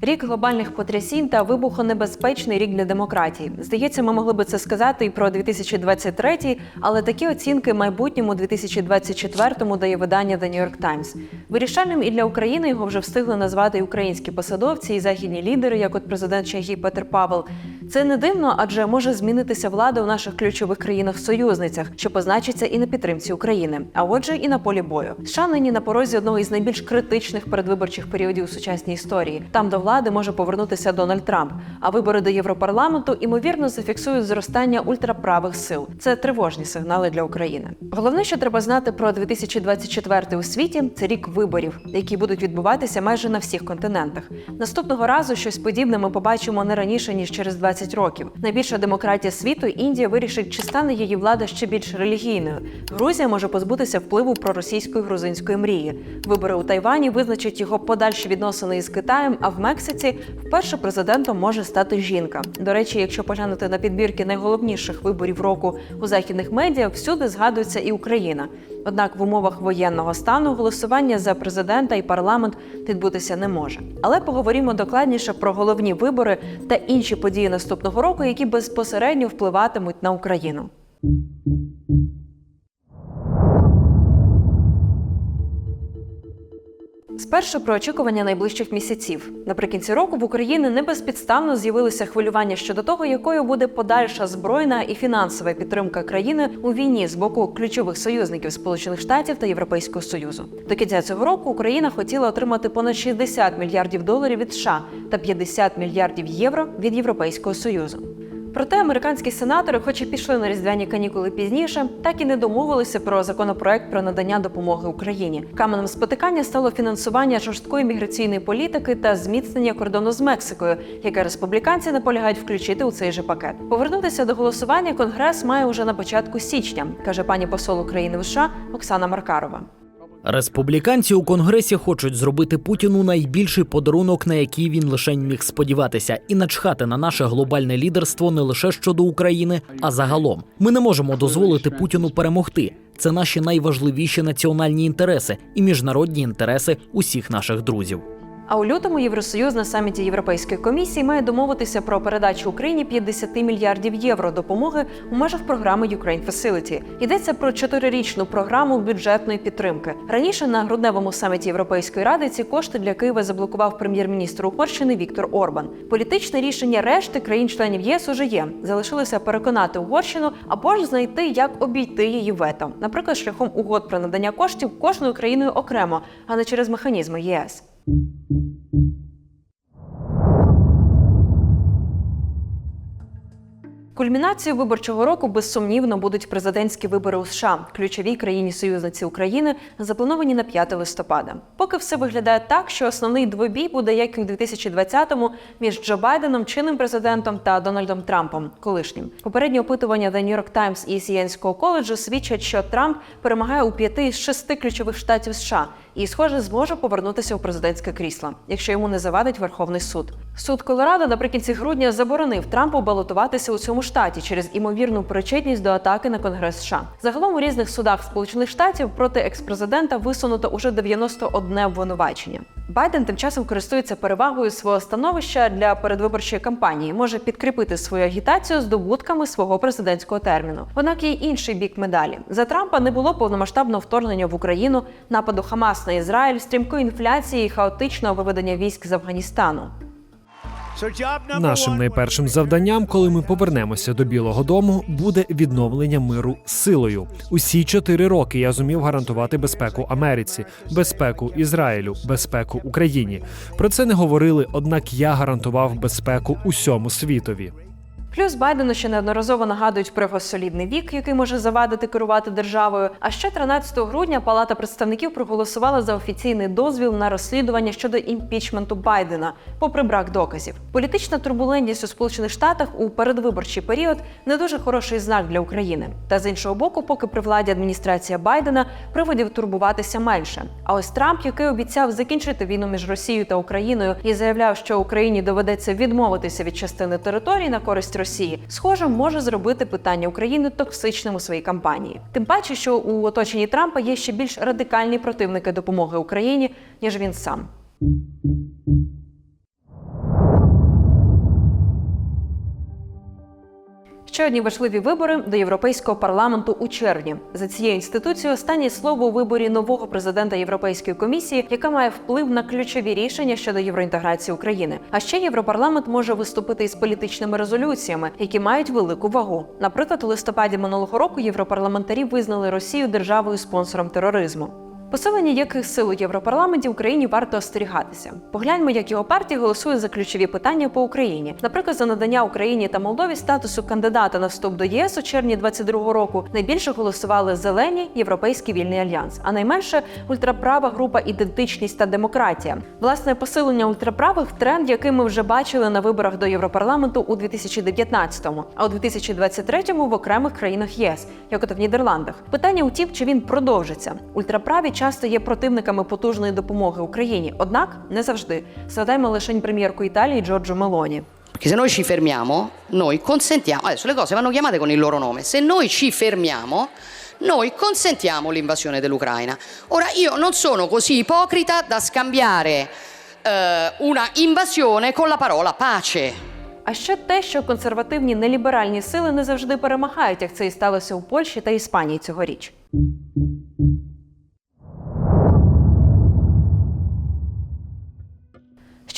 Рік глобальних потрясінь та вибухонебезпечний рік для демократії. Здається, ми могли би це сказати і про 2023, але такі оцінки майбутньому 2024-му дає видання The New York Times. Вирішальним і для України його вже встигли назвати і українські посадовці і західні лідери, як от президент Чехії Петр Павел. Це не дивно, адже може змінитися влада у наших ключових країнах-союзницях, що позначиться і на підтримці України, а отже, і на полі бою. США нині на порозі одного із найбільш критичних передвиборчих періодів у сучасній історії. Там до влади може повернутися Дональд Трамп. А вибори до Європарламенту ймовірно зафіксують зростання ультраправих сил. Це тривожні сигнали для України. Головне, що треба знати про 2024 у світі, це рік виборів, які будуть відбуватися майже на всіх континентах. Наступного разу щось подібне ми побачимо не раніше ніж через 20 років. Найбільша демократія світу Індія вирішить, чи стане її влада ще більш релігійною. Грузія може позбутися впливу проросійської грузинської мрії. Вибори у Тайвані визначать його подальші відносини із Китаєм. А в Мексиці вперше президентом може стати жінка. До речі, якщо поглянути на підбірки найголовніших виборів року у західних медіа, всюди згадується і Україна. Однак в умовах воєнного стану голосування за президента і парламент відбутися не може. Але поговоримо докладніше про головні вибори та інші події наступного року, які безпосередньо впливатимуть на Україну. Спершу про очікування найближчих місяців. Наприкінці року в Україні не безпідставно з'явилися хвилювання щодо того, якою буде подальша збройна і фінансова підтримка країни у війні з боку ключових союзників Сполучених Штатів та Європейського Союзу. До кінця цього року Україна хотіла отримати понад 60 мільярдів доларів від США та 50 мільярдів євро від Європейського Союзу. Проте американські сенатори, хоч і пішли на різдвяні канікули пізніше, так і не домовилися про законопроект про надання допомоги Україні. Каменем спотикання стало фінансування жорсткої міграційної політики та зміцнення кордону з Мексикою, яке республіканці наполягають включити у цей же пакет. Повернутися до голосування конгрес має уже на початку січня, каже пані посол України в США Оксана Маркарова. Республіканці у конгресі хочуть зробити Путіну найбільший подарунок, на який він лише міг сподіватися, і начхати на наше глобальне лідерство не лише щодо України, а загалом. Ми не можемо дозволити Путіну перемогти. Це наші найважливіші національні інтереси і міжнародні інтереси усіх наших друзів. А у лютому Євросоюз на саміті Європейської комісії має домовитися про передачу Україні 50 мільярдів євро допомоги у межах програми Ukraine Facility. Йдеться про чотирирічну програму бюджетної підтримки. Раніше на грудневому саміті Європейської ради ці кошти для Києва заблокував прем'єр-міністр Угорщини Віктор Орбан. Політичне рішення решти країн-членів ЄС уже є. Залишилося переконати Угорщину або ж знайти, як обійти її вето, наприклад, шляхом угод про надання коштів кожною країною окремо, а не через механізми ЄС. thank you Кульмінацією виборчого року безсумнівно будуть президентські вибори у США, ключовій країні союзниці України, заплановані на 5 листопада. Поки все виглядає так, що основний двобій буде як і у 2020-му між Джо Байденом, чинним президентом та Дональдом Трампом, колишнім. Попередні опитування The New York Times і Сієнського коледжу свідчать, що Трамп перемагає у п'яти із шести ключових штатів США і, схоже, зможе повернутися у президентське крісло, якщо йому не завадить Верховний суд. Суд Колорадо наприкінці грудня заборонив Трампу балотуватися у цьому штаті через імовірну причетність до атаки на Конгрес США. Загалом у різних судах Сполучених Штатів проти експрезидента висунуто уже 91 обвинувачення. Байден тим часом користується перевагою свого становища для передвиборчої кампанії, може підкріпити свою агітацію здобутками свого президентського терміну. Однак є інший бік медалі. За Трампа не було повномасштабного вторгнення в Україну, нападу Хамас на Ізраїль, стрімкої інфляції і хаотичного виведення військ з Афганістану. Нашим найпершим завданням, коли ми повернемося до Білого Дому, буде відновлення миру силою. Усі чотири роки я зумів гарантувати безпеку Америці, безпеку Ізраїлю, безпеку Україні. Про це не говорили, однак я гарантував безпеку усьому світові. Плюс Байдену ще неодноразово нагадують про його солідний вік, який може завадити керувати державою. А ще 13 грудня Палата представників проголосувала за офіційний дозвіл на розслідування щодо імпічменту Байдена, попри брак доказів. Політична турбулентність у Сполучених Штатах у передвиборчий період не дуже хороший знак для України. Та з іншого боку, поки при владі адміністрація Байдена приводів турбуватися менше. А ось Трамп, який обіцяв закінчити війну між Росією та Україною і заявляв, що Україні доведеться відмовитися від частини території на користь Росії, схоже, може зробити питання України токсичним у своїй кампанії. Тим паче, що у оточенні Трампа є ще більш радикальні противники допомоги Україні, ніж він сам. Ще одні важливі вибори до Європейського парламенту у червні. За цією інституцією останнє слово у виборі нового президента Європейської комісії, яка має вплив на ключові рішення щодо євроінтеграції України. А ще Європарламент може виступити із політичними резолюціями, які мають велику вагу. Наприклад, у листопаді минулого року європарламентарі визнали Росію державою спонсором тероризму. Посилення яких сил у Європарламенті Україні варто остерігатися. Погляньмо, як його партія голосує за ключові питання по Україні. Наприклад, за надання Україні та Молдові статусу кандидата на вступ до ЄС у червні 22-го року найбільше голосували зелені Європейський вільний альянс, а найменше ультраправа група Ідентичність та демократія. Власне посилення ультраправих тренд, який ми вже бачили на виборах до Європарламенту у 2019-му, а у 2023-му в окремих країнах ЄС, як от в Нідерландах. Питання у тім, чи він продовжиться. Ультраправі часто є противниками потужної допомоги Україні, однак не завжди. Згадаємо лише прем'єрку Італії Джорджо Мелоні. Perché se noi ci fermiamo, noi consentiamo, adesso le cose vanno chiamate con il loro nome, se noi ci fermiamo, noi consentiamo l'invasione dell'Ucraina. Ora io non sono così ipocrita da scambiare eh, una invasione con la parola pace. А ще те, що консервативні неліберальні сили не завжди перемагають, як це і сталося у Польщі та Іспанії цьогоріч.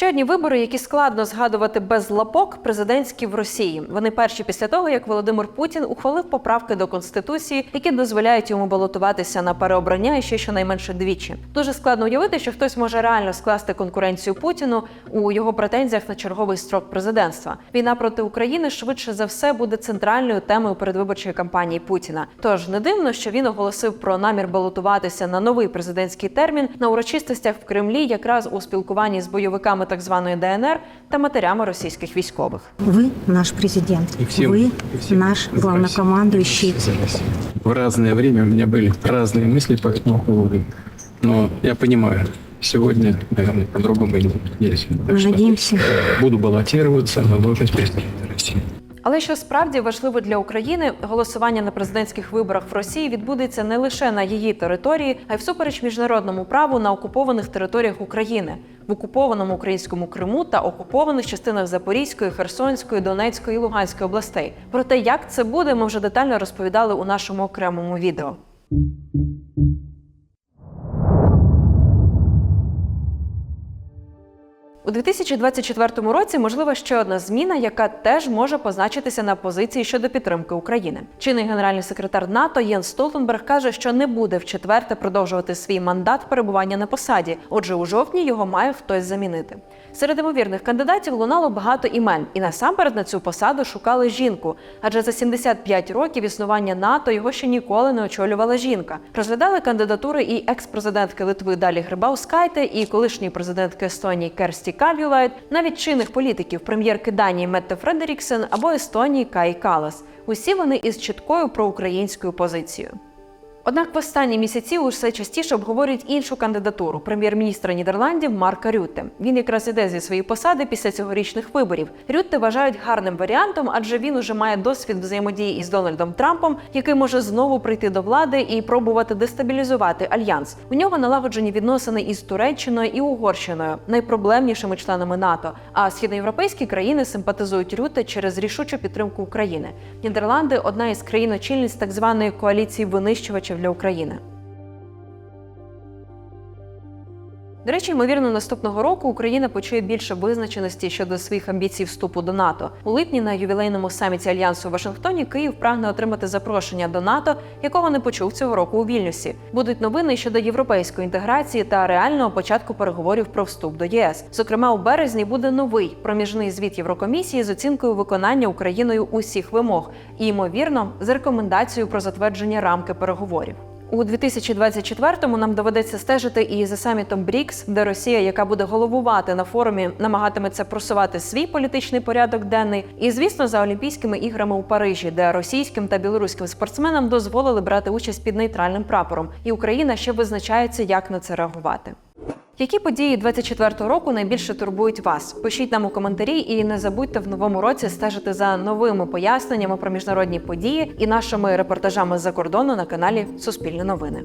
Ще одні вибори, які складно згадувати без лапок, президентські в Росії. Вони перші після того, як Володимир Путін ухвалив поправки до конституції, які дозволяють йому балотуватися на переобрання ще щонайменше двічі. Дуже складно уявити, що хтось може реально скласти конкуренцію Путіну у його претензіях на черговий строк президентства. Війна проти України швидше за все буде центральною темою передвиборчої кампанії Путіна. Тож не дивно, що він оголосив про намір балотуватися на новий президентський термін на урочистостях в Кремлі, якраз у спілкуванні з бойовиками так званої ДНР та матерями російських військових. Вы наш президент. И всем- Вы и всем наш главнокомандующий. В разное время у меня были разные мысли по этому поводу. Но я понимаю, сегодня, наверное, по-другому и есть. Так Мы что надеемся, буду баллотироваться на должность президента России. Але що справді важливо для України, голосування на президентських виборах в Росії відбудеться не лише на її території, а й всупереч міжнародному праву на окупованих територіях України, в окупованому українському Криму та окупованих частинах Запорізької, Херсонської, Донецької і Луганської областей. Про те, як це буде, ми вже детально розповідали у нашому окремому відео. У 2024 році можлива ще одна зміна, яка теж може позначитися на позиції щодо підтримки України. Чинний генеральний секретар НАТО Єн Столтенберг каже, що не буде вчетверте продовжувати свій мандат перебування на посаді. Отже, у жовтні його має хтось замінити. Серед ймовірних кандидатів лунало багато імен, і насамперед на цю посаду шукали жінку. Адже за 75 років існування НАТО його ще ніколи не очолювала жінка. Розглядали кандидатури і екс-президентки Литви Далі Грибаускайте, і колишньої президентки Естонії Керсті Кальюлайт, навіть чинних політиків прем'єрки Данії Метте Фредеріксен або Естонії Кай Калас. Усі вони із чіткою проукраїнською позицією. Однак в останні місяці усе частіше обговорюють іншу кандидатуру прем'єр-міністра Нідерландів Марка Рютте. Він якраз іде зі своєї посади після цьогорічних виборів. Рютте вважають гарним варіантом, адже він уже має досвід взаємодії із Дональдом Трампом, який може знову прийти до влади і пробувати дестабілізувати альянс. У нього налагоджені відносини із Туреччиною і Угорщиною, найпроблемнішими членами НАТО. А східноєвропейські країни симпатизують Рютте через рішучу підтримку України. Нідерланди одна із країн-очільниць так званої коаліції винищувачів для України. До речі, ймовірно, наступного року Україна почує більше визначеності щодо своїх амбіцій вступу до НАТО. У липні на ювілейному саміті альянсу у Вашингтоні Київ прагне отримати запрошення до НАТО, якого не почув цього року у Вільнюсі. Будуть новини щодо європейської інтеграції та реального початку переговорів про вступ до ЄС. Зокрема, у березні буде новий проміжний звіт Єврокомісії з оцінкою виконання Україною усіх вимог і, ймовірно, з рекомендацією про затвердження рамки переговорів. У 2024-му нам доведеться стежити і за самітом БРІКС, де Росія, яка буде головувати на форумі, намагатиметься просувати свій політичний порядок денний. І звісно, за Олімпійськими іграми у Парижі, де російським та білоруським спортсменам дозволили брати участь під нейтральним прапором, і Україна ще визначається, як на це реагувати. Які події 24-го року найбільше турбують вас? Пишіть нам у коментарі і не забудьте в новому році стежити за новими поясненнями про міжнародні події і нашими репортажами з-за кордону на каналі Суспільне новини.